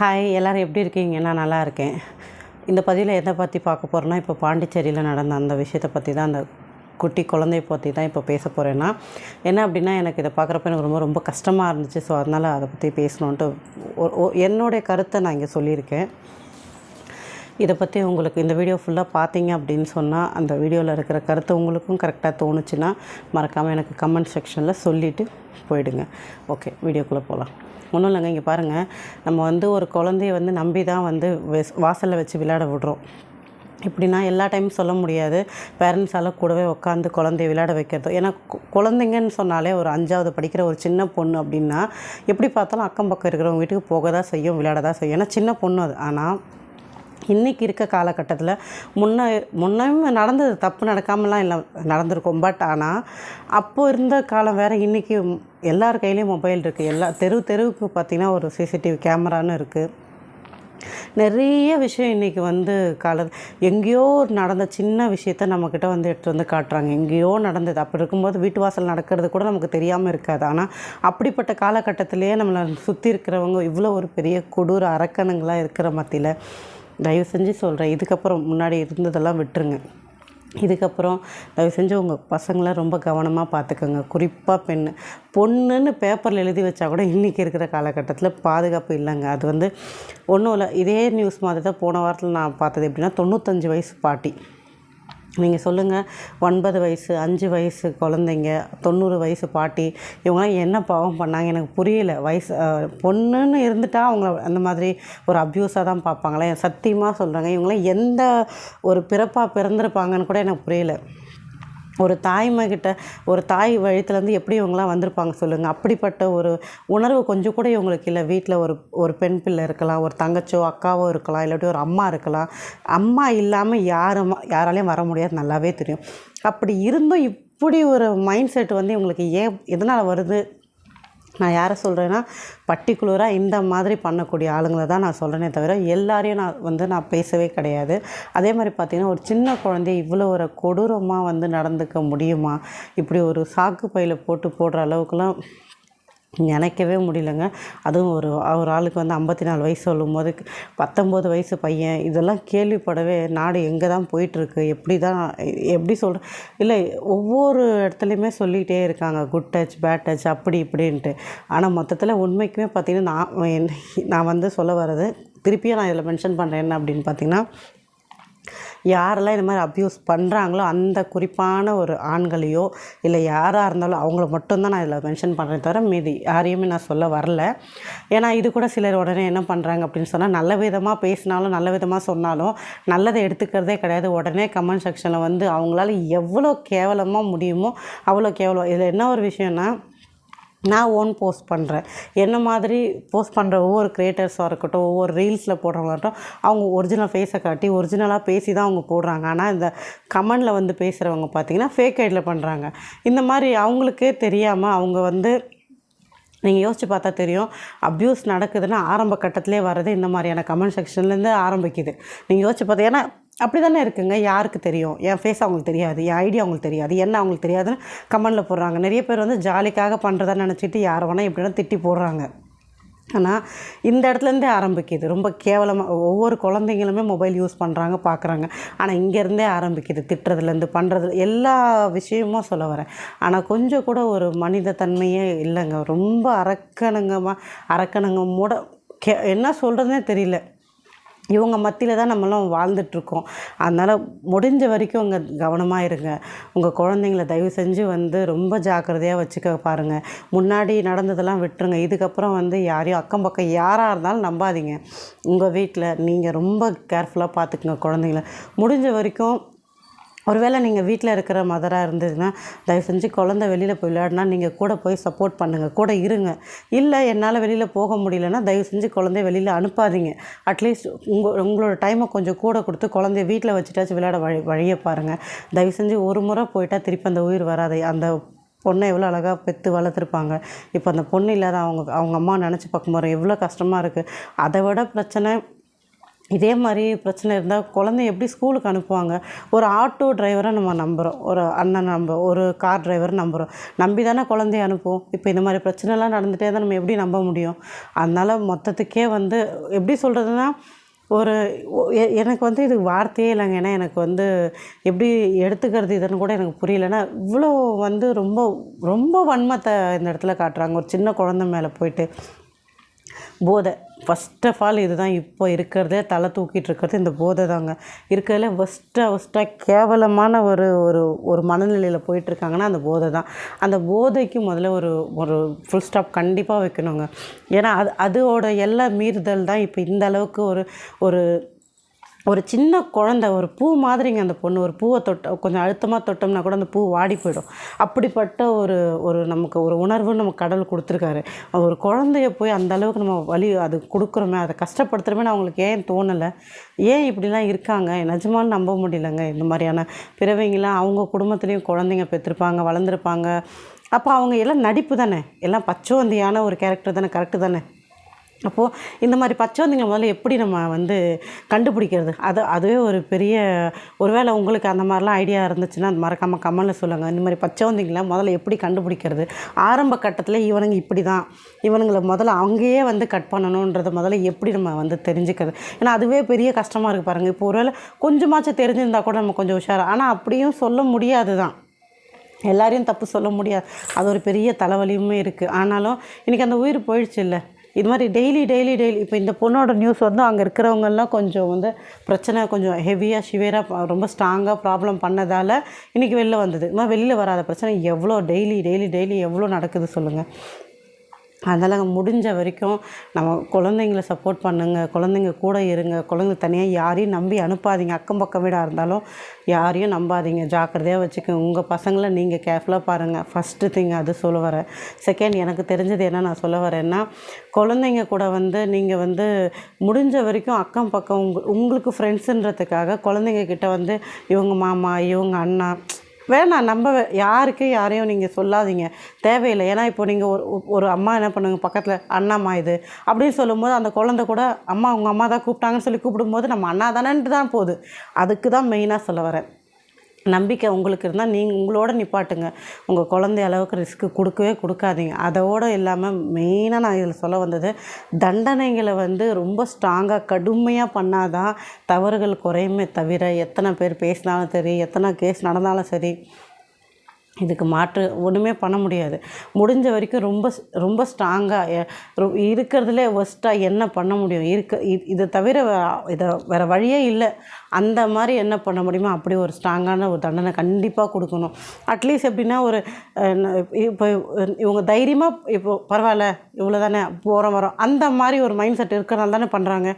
Hi எல்லோரும் எப்படி இருக்கீங்க? நான் நல்லா இருக்கேன். இந்த பதிவில் எதை பற்றி பார்க்க போகிறேன்னா இப்போ பாண்டிச்சேரியில் நடந்த அந்த விஷயத்தை பற்றி தான் அந்த குட்டி குழந்தைய பற்றி தான் இப்போ பேச போகிறேன்னா என்ன அப்படின்னா எனக்கு இதை பார்க்குறப்ப எனக்கு ரொம்ப ரொம்ப கஷ்டமாக இருந்துச்சு. ஸோ அதனால் அதை பற்றி பேசணுன்ட்டு ஒ- என்னுடைய கருத்தை நான் இங்கே சொல்லியிருக்கேன். இதை பற்றி உங்களுக்கு இந்த வீடியோ ஃபுல்லாக பார்த்தீங்க அப்படின்னு சொன்னால் அந்த வீடியோவில் இருக்கிற கருத்து உங்களுக்கும் கரெக்டாக தோணுச்சுன்னா மறக்காமல் எனக்கு கமெண்ட் செக்ஷனில் சொல்லிவிட்டு போயிடுங்க. ஓகே வீடியோக்குள்ளே போகலாம் ஒன்றும் இல்லைங்க இங்கே பாருங்கள் நம்ம வந்து ஒரு குழந்தைய வந்து நம்பி தான் வந்து வாசலில் வச்சு விளையாட விடுறோம். இப்படின்னா எல்லா டைமும் சொல்ல முடியாது. பேரண்ட்ஸால் கூடவே உட்காந்து குழந்தைய விளையாட வைக்கிறது. ஏன்னா குழந்தைங்கன்னு சொன்னாலே ஒரு அஞ்சாவது படிக்கிற ஒரு சின்ன பொண்ணு அப்படின்னா எப்படி பார்த்தாலும் அக்கம் பக்கம் இருக்கிறவங்க வீட்டுக்கு போக தான் செய்யும் விளையாட தான் செய்யும். ஏன்னா சின்ன பொண்ணு அது. ஆனால் இன்றைக்கி இருக்க காலகட்டத்தில் முன்ன முன்னையும் நடந்தது தப்பு நடக்காமலாம் இல்லை நடந்திருக்கும். பட் ஆனால் அப்போ இருந்த காலம் வேறு இன்றைக்கி எல்லார் கையிலையும் மொபைல் இருக்குது எல்லா தெரு தெருவுக்கு பார்த்திங்கன்னா ஒரு சிசிடிவி கேமரான்னு இருக்குது நிறைய விஷயம் இன்றைக்கி வந்து கால எங்கேயோ நடந்த சின்ன விஷயத்த நம்மக்கிட்ட வந்து எடுத்து வந்து காட்டுறாங்க. எங்கேயோ நடந்தது. அப்படி இருக்கும்போது வீட்டு வாசல் நடக்கிறது கூட நமக்கு தெரியாமல் இருக்காது. ஆனால் அப்படிப்பட்ட காலகட்டத்திலேயே நம்மளை சுற்றி இருக்கிறவங்க இவ்வளோ ஒரு பெரிய கொடூர அரக்கணங்களாக இருக்கிற மத்தியில் தயவு செஞ்சு சொல்கிறேன் இதுக்கப்புறம் முன்னாடி இருந்ததெல்லாம் விட்டுருங்க. இதுக்கப்புறம் தயவு செஞ்சு உங்கள் பசங்களை ரொம்ப கவனமாக பார்த்துக்கோங்க குறிப்பாக பெண் பொண்ணுன்னு பேப்பரில் எழுதி வச்சா கூட இன்றைக்கி இருக்கிற காலகட்டத்தில் பாதுகாப்பு இல்லைங்க. அது வந்து ஒன்றும் இல்லை. இதே நியூஸ் மாதிரி தான் போன வாரத்தில் நான் பார்த்தது எப்படின்னா தொண்ணூத்தஞ்சு வயசு பாட்டி. நீங்கள் சொல்லுங்கள் ஒன்பது வயசு அஞ்சு வயசு குழந்தைங்க தொண்ணூறு வயசு பாட்டி இவங்களாம் என்ன பாவம் பண்ணாங்க? எனக்கு புரியல. வயசு பொண்ணுன்னு இருந்துட்டா அவங்கள அந்த மாதிரி ஒரு அப்யூஸாக தான் பார்ப்பாங்களே சத்தியமாக சொல்கிறாங்க இவங்களாம் எந்த ஒரு பிறப்பாக பிறந்திருப்பாங்கன்னு கூட எனக்கு புரியல. ஒரு தாய்மைகிட்ட ஒரு தாய் வழித்துலேருந்து எப்படி இவங்களாம் வந்திருப்பாங்க சொல்லுங்கள் அப்படிப்பட்ட ஒரு உணர்வு கொஞ்சம் கூட இவங்களுக்கு இல்லை. வீட்டில் ஒரு ஒரு பெண் பிள்ளை இருக்கலாம் ஒரு தங்கச்சோ அக்காவோ இருக்கலாம் இல்லாட்டி ஒரு அம்மா இருக்கலாம். அம்மா இல்லாமல் யாரும் யாராலையும் வர முடியாது. நல்லாவே தெரியும். அப்படி இருந்தும் இப்படி ஒரு மைண்ட் செட் வந்து இவங்களுக்கு ஏன் எதனால் வருது? நான் யாரை சொல்கிறேன்னா பர்டிகுலராக இந்த மாதிரி பண்ணக்கூடிய ஆளுங்களை தான் நான் சொல்கிறேனே தவிர எல்லாரையும் நான் வந்து நான் பேசவே கிடையாது. அதே மாதிரி பார்த்திங்கன்னா ஒரு சின்ன குழந்தைய இவ்வளோ ஒரு கொடூரமாக வந்து நடந்துக்க முடியுமா? இப்படி ஒரு சாக்கு பையில் போட்டு போடுற அளவுக்குலாம் நினைக்கவே முடியலங்க. அதுவும் ஒரு ஒரு ஆளுக்கு வந்து ஐம்பத்தி நாலு வயசு சொல்லும் போது பத்தொம்போது வயசு பையன் இதெல்லாம் கேள்விப்படவே நாடு எங்கே தான் போயிட்டுருக்கு எப்படி தான் எப்படி சொல்கிற இல்லை ஒவ்வொரு இடத்துலையுமே சொல்லிகிட்டே இருக்காங்க குட் டச் பேட் டச் அப்படி இப்படின்ட்டு. ஆனால் மொத்தத்தில் உண்மைக்குமே பார்த்திங்கன்னா நான் நான் வந்து சொல்ல வர்றது திருப்பியும் நான் இதில் மென்ஷன் பண்ணுறேன் என்ன அப்படின்னு பார்த்தீங்கன்னா யாரெல்லாம் இந்த மாதிரி அப்யூஸ் பண்ணுறாங்களோ அந்த குறிப்பான ஒரு ஆண்களையோ இல்லை யாராக இருந்தாலும் அவங்கள மட்டும்தான் நான் இதில் மென்ஷன் பண்ணுறேன் தவிர மீதி யாரையுமே நான் சொல்ல வரல. ஏன்னா இது கூட சிலர் உடனே என்ன பண்ணுறாங்க அப்படின்னு சொன்னால் நல்ல விதமாக பேசினாலும் நல்ல விதமாக சொன்னாலும் நல்லதை எடுத்துக்கிறதே கிடையாது. உடனே கமெண்ட் செக்ஷனில் வந்து அவங்களால எவ்வளோ கேவலமாக முடியுமோ அவ்வளோ கேவலம். இதில் என்ன ஒரு விஷயம்னா நான் ஓன் போஸ்ட் பண்ணுறேன் என்ன மாதிரி போஸ்ட் பண்ணுற ஒவ்வொரு க்ரியேட்டர்ஸாக இருக்கட்டும் ஒவ்வொரு ரீல்ஸில் போடுறவங்களாட்டும் அவங்க ஒரிஜினல் ஃபேஸை காட்டி ஒரிஜினலாக பேசி தான் அவங்க போடுறாங்க. ஆனால் இந்த கமெண்டில் வந்து பேசுகிறவங்க பார்த்தீங்கன்னா ஃபேக் ஐடியில் பண்ணுறாங்க இந்த மாதிரி அவங்களுக்கே தெரியாமல் அவங்க வந்து நீங்கள் யோசித்து பார்த்தா தெரியும் அப்யூஸ் நடக்குதுன்னா ஆரம்ப கட்டத்திலே வர்றது இந்த மாதிரியான கமெண்ட் செக்ஷன்லேருந்து ஆரம்பிக்குது. நீங்கள் யோசிச்சு பார்த்தா ஏன்னா அப்படி தானே இருக்குங்க. யாருக்கு தெரியும்? என் ஃபேஸ் அவங்களுக்கு தெரியாது என் ஐடியா அவங்களுக்கு தெரியாது என்ன அவங்களுக்கு தெரியாதுன்னு கமெண்டில் போடுறாங்க. நிறைய பேர் வந்து ஜாலிக்காக பண்ணுறதா நினச்சிட்டு யாரை வேணால் எப்படின்னா திட்டி போடுறாங்க. ஆனால் இந்த இடத்துலேருந்தே ஆரம்பிக்குது. ரொம்ப கேவலமாக ஒவ்வொரு குழந்தைங்களுமே மொபைல் யூஸ் பண்ணுறாங்க பார்க்குறாங்க ஆனால் இங்கேருந்தே ஆரம்பிக்குது. திட்டுறதுலேருந்து பண்ணுறது எல்லா விஷயமும் சொல்ல வரேன். ஆனால் கொஞ்சம் கூட ஒரு மனித தன்மையே இல்லைங்க. ரொம்ப அரக்கணுங்கமாக அரக்கணுங்கமோட கே என்ன சொல்கிறதுனே தெரியல. இவங்க மத்தியில் தான் நம்மளாம் வாழ்ந்துட்டுருக்கோம். அதனால் முடிஞ்ச வரைக்கும் உங்கள் கவனமாக இருங்க. உங்கள் குழந்தைங்கள தயவு செஞ்சு வந்து ரொம்ப ஜாக்கிரதையாக வச்சுக்க பாருங்கள் முன்னாடி நடந்ததெல்லாம் விட்டுருங்க. இதுக்கப்புறம் வந்து யாரையும் அக்கம் பக்கம் யாராக இருந்தாலும் நம்பாதீங்க. உங்கள் வீட்டில் நீங்கள் ரொம்ப கேர்ஃபுல்லாக பார்த்துக்குங்க குழந்தைங்கள. முடிஞ்ச வரைக்கும் ஒருவேளை நீங்கள் வீட்டில் இருக்கிற மதராக இருந்ததுன்னா தயவு செஞ்சு குழந்தை வெளியில் போய் விளையாடினா நீங்கள் கூட போய் சப்போர்ட் பண்ணுங்கள் கூட இருங்க. இல்லை என்னால் வெளியில் போக முடியலன்னா தயவு செஞ்சு குழந்தைய வெளியில் அனுப்பாதீங்க. அட்லீஸ்ட் உங்கள் உங்களோட டைமை கொஞ்சம் கூட கொடுத்து குழந்தைய வீட்டில் வச்சுட்டாச்சும் விளையாட வழி வழியை பாருங்கள் தயவு செஞ்சு ஒரு முறை போயிட்டால் திருப்பி அந்த உயிர் வராது. அந்த பொண்ணை எவ்வளோ அழகாக பெற்று வளர்த்துருப்பாங்க. இப்போ அந்த பொண்ணு இல்லாத அவங்க அவங்க அம்மா நினச்சி பார்க்கும்போது எவ்வளோ கஷ்டமாக இருக்குது அதை விட பிரச்சனை இதே மாதிரி பிரச்சனை இருந்தால் குழந்தைய எப்படி ஸ்கூலுக்கு அனுப்புவாங்க? ஒரு ஆட்டோ டிரைவரை நம்ம நம்புகிறோம் ஒரு அண்ணன் நம்ப ஒரு கார் டிரைவர் நம்புகிறோம் நம்பி தானே குழந்தைய அனுப்புவோம். இப்போ இந்த மாதிரி பிரச்சனைலாம் நடந்துகிட்டே தான் நம்ம எப்படி நம்ப முடியும்? அதனால் மொத்தத்துக்கே வந்து எப்படி சொல்கிறதுனா ஒரு எனக்கு வந்து இது வார்த்தையே இல்லைங்க. ஏன்னா எனக்கு வந்து எப்படி எடுத்துக்கிறது இதுன்னு கூட எனக்கு புரியலன்னா இவ்வளோ வந்து ரொம்ப ரொம்ப வன்மத்தை இந்த இடத்துல காட்டுறாங்க. ஒரு சின்ன குழந்தை மேலே போயிட்டு. போதை. ஃபஸ்ட் ஆஃப் ஆல் இதுதான் இப்போ இருக்கிறதே தலை தூக்கிட்டு இருக்கிறது இந்த போதை தாங்க. இருக்கிறதுல ஃபஸ்ட்டாக ஃபஸ்ட்டாக கேவலமான ஒரு ஒரு ஒரு மனநிலையில் போயிட்டுருக்காங்கன்னா அந்த போதை தான். அந்த போதைக்கு முதல்ல ஒரு ஒரு ஃபுல் ஸ்டாப் கண்டிப்பாக வைக்கணுங்க. ஏன்னா அது அதோட எல்லா மீறுதல் தான் இப்போ இந்த அளவுக்கு ஒரு ஒரு ஒரு சின்ன குழந்த ஒரு பூ மாதிரிங்க அந்த பொண்ணு. ஒரு பூவை தொட்ட கொஞ்சம் அழுத்தமாக தொட்டோம்னா கூட அந்த பூ வாடி போயிடும். அப்படிப்பட்ட ஒரு ஒரு நமக்கு ஒரு உணர்வு நம்ம கடவுள் கொடுத்துருக்காரு. ஒரு குழந்தைய போய் அந்த அளவுக்கு நம்ம வலி அது கொடுக்குறோமே அதை கஷ்டப்படுத்துகிறோமே அவங்களுக்கு ஏன் தோணலை? ஏன் இப்படிலாம் இருக்காங்க? நிஜமாலும் நம்ப முடியலங்க. இந்த மாதிரியான பிறவைங்களாம் அவங்க குடும்பத்துலேயும் குழந்தைங்க பெற்றிருப்பாங்க வளர்ந்துருப்பாங்க. அப்போ அவங்க எல்லாம் நடிப்பு தானே? எல்லாம் பச்சோந்தியான ஒரு கேரக்டர் தானே? கரெக்டு தானே? அப்போது இந்த மாதிரி பச்சைவந்திங்களை முதல்ல எப்படி நம்ம வந்து கண்டுபிடிக்கிறது? அது அதுவே ஒரு பெரிய ஒருவேளை உங்களுக்கு அந்த மாதிரிலாம் ஐடியா இருந்துச்சுன்னா அது மறக்காமல் கமலில் சொல்லுங்கள் இந்த மாதிரி பச்சைவந்திங்களை முதல்ல எப்படி கண்டுபிடிக்கிறது? ஆரம்ப கட்டத்தில் இவனுங்க இப்படி தான் இவனுங்களை முதல்ல அங்கேயே வந்து கட் பண்ணணுன்றதை முதல்ல எப்படி நம்ம வந்து தெரிஞ்சுக்கிறது? ஏன்னா அதுவே பெரிய கஷ்டமாக இருக்குது பாருங்கள் இப்போ ஒருவேளை கொஞ்சமாச்சும் தெரிஞ்சிருந்தா கூட நம்ம கொஞ்சம் உஷாராக ஆனால் அப்படியும் சொல்ல முடியாது தான் எல்லாரையும் தப்பு சொல்ல முடியாது. அது ஒரு பெரிய தலைவலியுமே இருக்குது ஆனாலும் இன்றைக்கி அந்த உயிர் போயிடுச்சு இல்லை? இது மாதிரி டெய்லி டெய்லி டெய்லி இப்போ இந்த பொண்ணோட நியூஸ் வந்து அங்கே இருக்கிறவங்கெல்லாம் கொஞ்சம் வந்து பிரச்சனை கொஞ்சம் ஹெவியாக சிவியராக ரொம்ப ஸ்ட்ராங்காக ப்ராப்ளம் பண்ணதால் இன்றைக்கி வெளில வந்தது. இது மாதிரி வெளியில் வராத பிரச்சனை எவ்வளோ டெய்லி டெய்லி டெய்லி எவ்வளோ நடக்குது சொல்லுங்கள் அதெல்லாம் முடிஞ்ச வரைக்கும் நம்ம குழந்தைங்கள சப்போர்ட் பண்ணுங்கள் குழந்தைங்க கூட இருங்க குழந்தை தனியாக யாரையும் நம்பி அனுப்பாதீங்க. அக்கம் பக்கம் வீடாக இருந்தாலும் யாரையும் நம்பாதீங்க. ஜாக்கிரதையாக வச்சுக்கோங்க. உங்கள் பசங்களை நீங்கள் கேர்ஃபுல்லாக பாருங்கள் ஃபஸ்ட்டு திங் அது சொல்ல வரேன் செகண்ட் எனக்கு தெரிஞ்சது என்ன நான் சொல்ல வரேன்னா குழந்தைங்க கூட வந்து நீங்கள் வந்து முடிஞ்ச வரைக்கும் அக்கம் பக்கம் உங்க உங்களுக்கு ஃப்ரெண்ட்ஸுன்றதுக்காக குழந்தைங்க கிட்ட வந்து இவங்க மாமா இவங்க அண்ணா வேணாம் நம்ப யாருக்கு யாரையும் நீங்கள் சொல்லாதீங்க. தேவையில்லை. ஏன்னா இப்போ நீங்கள் ஒரு ஒரு அம்மா என்ன பண்ணுங்க? பக்கத்தில் அண்ணாம்மா இது அப்படின்னு சொல்லும்போது அந்த குழந்தை கூட அம்மா உங்கள் அம்மா தான் கூப்பிட்டாங்கன்னு சொல்லி கூப்பிடும்போது நம்ம அண்ணா தானேன்ட்டு தான் போகுது. அதுக்கு தான் மெயினாக சொல்ல வரேன். நம்பிக்கை உங்களுக்கு இருந்தால் நீங்கள் உங்களோட நிப்பாட்டுங்க. உங்கள் குழந்தை அளவுக்கு ரிஸ்க்கு கொடுக்கவே கொடுக்காதீங்க. அதோடு இல்லாமல் மெயினாக நான் இதில் சொல்ல வந்தது தண்டனைகளை வந்து ரொம்ப ஸ்ட்ராங்காக கடுமையாக பண்ணாதான் தவறுகள் குறையுமே தவிர எத்தனை பேர் பேசினாலும் சரி எத்தனை கேஸ் நடந்தாலும் சரி இதுக்கு மாற்று ஒன்றுமே பண்ண முடியாது. முடிஞ்ச வரைக்கும் ரொம்ப ஸ்- ரொம்ப ஸ்ட்ராங்காக இருக்கிறதுலே ஒஸ்ட்டாக என்ன பண்ண முடியும்? இருக்க இதை தவிர இதை வேறு வழியே இல்லை. அந்த மாதிரி என்ன பண்ண முடியுமோ அப்படி ஒரு ஸ்ட்ராங்கான ஒரு தண்டனை கண்டிப்பாக கொடுக்கணும். அட்லீஸ்ட் எப்படின்னா ஒரு இப்போ இவங்க தைரியமாக இப்போ பரவாயில்ல இவ்வளோ தானே போகிறோம் வரோம். அந்த மாதிரி ஒரு மைண்ட் செட் இருக்கிறனால தானே பண்ணுறாங்க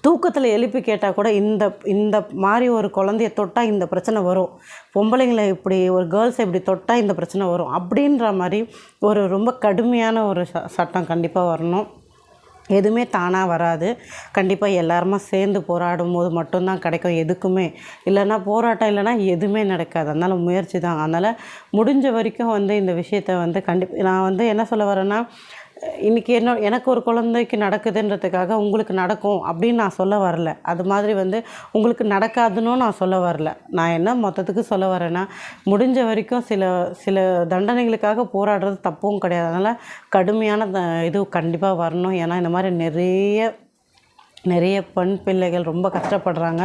தூக்கத்தில் எழுப்பி கேட்டால் கூட இந்த இந்த மாதிரி ஒரு குழந்தைய தொட்டால் இந்த பிரச்சனை வரும். பொம்பளைங்களை இப்படி ஒரு கேர்ள்ஸை இப்படி தொட்டால் இந்த பிரச்சனை வரும். அப்படின்ற மாதிரி ஒரு ரொம்ப கடுமையான ஒரு ச சட்டம் கண்டிப்பாக வரணும். எதுவுமே தானாக வராது. கண்டிப்பாக எல்லாருமா சேர்ந்து போராடும் போது மட்டும்தான் கிடைக்கும் எதுக்குமே. இல்லைன்னா போராட்டம் இல்லைன்னா எதுவுமே நடக்காது. அதனால் முயற்சி தான். அதனால் முடிஞ்ச வரைக்கும் வந்து இந்த விஷயத்த வந்து கண்டிப்பாக நான் வந்து என்ன சொல்ல வரேன்னா இன்றைக்கி என்ன எனக்கு ஒரு குழந்தைக்கு நடக்குதுன்றதுக்காக உங்களுக்கு நடக்கும் அப்படின்னு நான் சொல்ல வரல. அது மாதிரி வந்து உங்களுக்கு நடக்காதுன்னு நான் சொல்ல வரல. நான் என்ன மொத்தத்துக்கு சொல்ல வரேன்னா முடிஞ்ச வரைக்கும் சில சில தண்டனைகளுக்காக போராடுறது தப்பும் கிடையாது. அதனால் கடுமையான த- இது கண்டிப்பாக வரணும். ஏன்னா இந்த மாதிரி நிறைய நிறைய பெண் பிள்ளைகள் ரொம்ப கஷ்டப்படுறாங்க.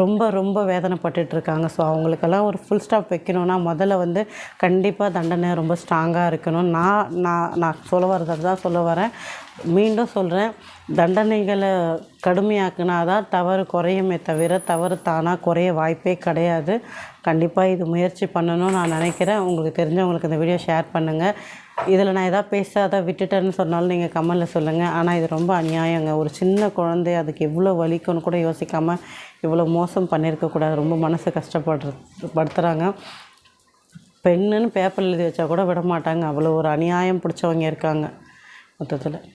ரொம்ப ரொம்ப வேதனைப்பட்டுட்டு இருக்காங்க ஸோ அவங்களுக்கெல்லாம் ஒரு ஃபுல் ஸ்டாப் வைக்கணும்னா முதல்ல வந்து கண்டிப்பாக தண்டனை ரொம்ப ஸ்ட்ராங்காக இருக்கணும். நான் நான் நான் சொல்ல வரதை தான் சொல்ல வரேன். மீண்டும் சொல்கிறேன் தண்டனைகளை கடுமையாக்குனா தான் தவறு குறையுமே தவிர தவறு தானாக குறைய வாய்ப்பே கிடையாது. கண்டிப்பாக இது முயற்சி பண்ணணும்னு நான் நினைக்கிறேன். உங்களுக்கு தெரிஞ்சவங்களுக்கு இந்த வீடியோ ஷேர் பண்ணுங்கள் இதில் நான் எதாவது பேசாத விட்டுட்டேன்னு சொன்னாலும் நீங்கள் கமெண்டில் சொல்லுங்கள் ஆனால் இது ரொம்ப அநியாயங்க. ஒரு சின்ன குழந்தை அதுக்கு எவ்வளோ வலிக்கும்னு கூட யோசிக்காமல் இவ்வளோ மோசம் பண்ணியிருக்கக்கூடாது ரொம்ப மனசு கஷ்டப்படுற படுத்துகிறாங்க பெண்ணுன்னு பேப்பர் எழுதி வச்சா கூட விட மாட்டாங்க. அவ்வளோ ஒரு அநியாயம் பிடிச்சவங்க இருக்காங்க. மொத்தத்தில்.